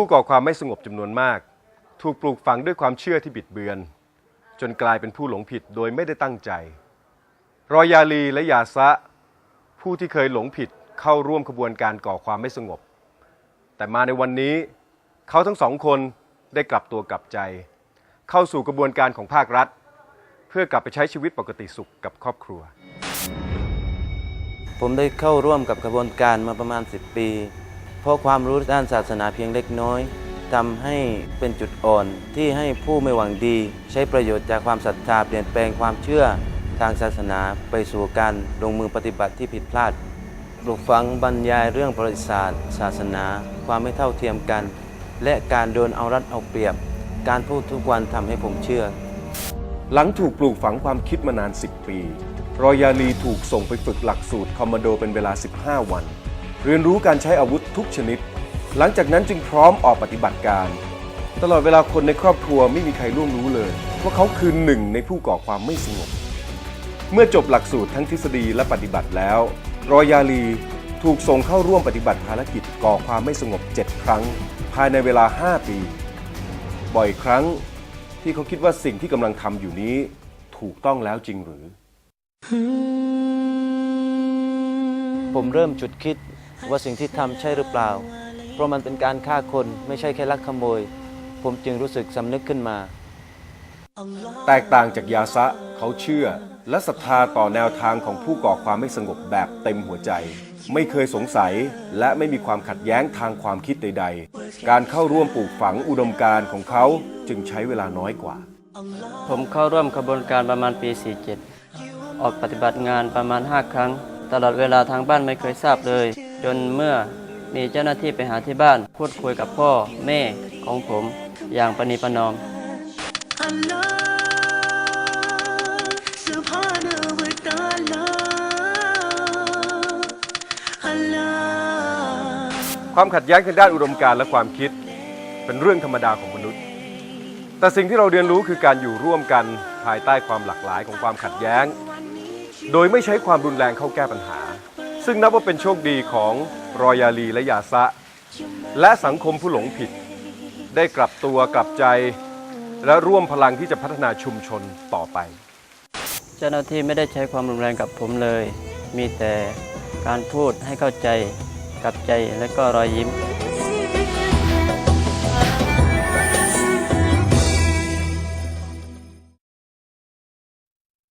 ผู้ก่อความไม่สงบจำนวนมาก ถูกปลูกฝังด้วยความเชื่อที่บิดเบือน จนกลายเป็นผู้หลงผิดโดยไม่ได้ตั้งใจ รอยาลีและยาซะ ผู้ที่เคยหลงผิดเข้าร่วมขบวนการก่อความไม่สงบ แต่มาในวันนี้เขาทั้งสองคนได้กลับตัวกลับใจ เข้าสู่กระบวนการของภาครัฐ เพื่อกลับไปใช้ชีวิตปกติสุขกับครอบครัว ผมได้เข้าร่วมกับกระบวนการมาประมาณ 10 ปี ราะความรู้ด้านศาสนาเพียงเล็กน้อยทำให้เป็นจุดอ่อนที่ให้ผู้ไม่หวังดี ใช้ประโยชน์จากความศรัทธาเปลี่ยนแปลงความเชื่อทางศาสนาไปสู่การลงมือปฏิบัติที่ผิดพลาดปลูกฝังบรรยายเรื่องประวัติศาสตร์ ศาสนา ความไม่เท่าเทียมกัน และการโดนเอารัดเอาเปรียบ การพูดทุกวันทำให้ผมเชื่อ หลังถูกปลูกฝังความคิดมานาน 10 ปี รอยาลีถูกส่งไปฝึกหลักสูตรคอมมานโดเป็นเวลา 15 วัน เรียนรู้การใช้อาวุธทุกชนิด หลังจากนั้นจึงพร้อมออกปฏิบัติการ ตลอดเวลาคนในครอบครัวไม่มีใครร่วงรู้เลย ว่าเขาคือหนึ่งในผู้ก่อความไม่สงบ เมื่อจบหลักสูตรทั้งทฤษฎีและปฏิบัติแล้ว รอยาลีถูกส่งเข้าร่วมปฏิบัติภารกิจก่อความไม่สงบ 7 ครั้ง ภายในเวลา 5 ปี บ่อยครั้งที่เขาคิดว่าสิ่งที่กำลังทำอยู่นี้ถูกต้องแล้วจริงหรือ ผมเริ่มจุดคิด ว่าสิ่งที่ทำใช่หรือเปล่า เพราะมันเป็นการฆ่าคนไม่ใช่แค่ลักขโมย ผมจึงรู้สึกสำนึกขึ้นมา แตกต่างจากยาซะเขาเชื่อ และศรัทธาต่อแนวทางของผู้ก่อความไม่สงบแบบเต็มหัวใจ ไม่เคยสงสัยและไม่มีความขัดแย้งทางความคิดใด ๆ การเข้าร่วมปลูกฝังอุดมการณ์ของเขาจึงใช้เวลาน้อยกว่า ผมเข้าร่วมขบวนการประมาณปี 47 ออกปฏิบัติงานประมาณ 5 ครั้ง ตลอดเวลาทางบ้านไม่เคยทราบเลย จนเมื่อมีเจ้าหน้าที่ไปหาที่บ้าน พูดคุยกับพ่อแม่ของผมอย่างประนีประนอม ความขัดแย้งทางด้านอุดมการณ์และความคิดเป็นเรื่องธรรมดาของมนุษย์ แต่สิ่งที่เราเรียนรู้คือการอยู่ร่วมกันภายใต้ความหลากหลายของความขัดแย้ง โดยไม่ใช้ความรุนแรงเข้าแก้ปัญหา ซึ่งนับว่าเป็นโชคดีของรอยาลีและยาซะ และสังคมผู้หลงผิด ได้กลับตัวกลับใจ และร่วมพลังที่จะพัฒนาชุมชนต่อไป เจ้าหน้าที่ไม่ได้ใช้ความรุนแรงกับผมเลย มีแต่การพูดให้เข้าใจกับใจและก็รอยยิ้ม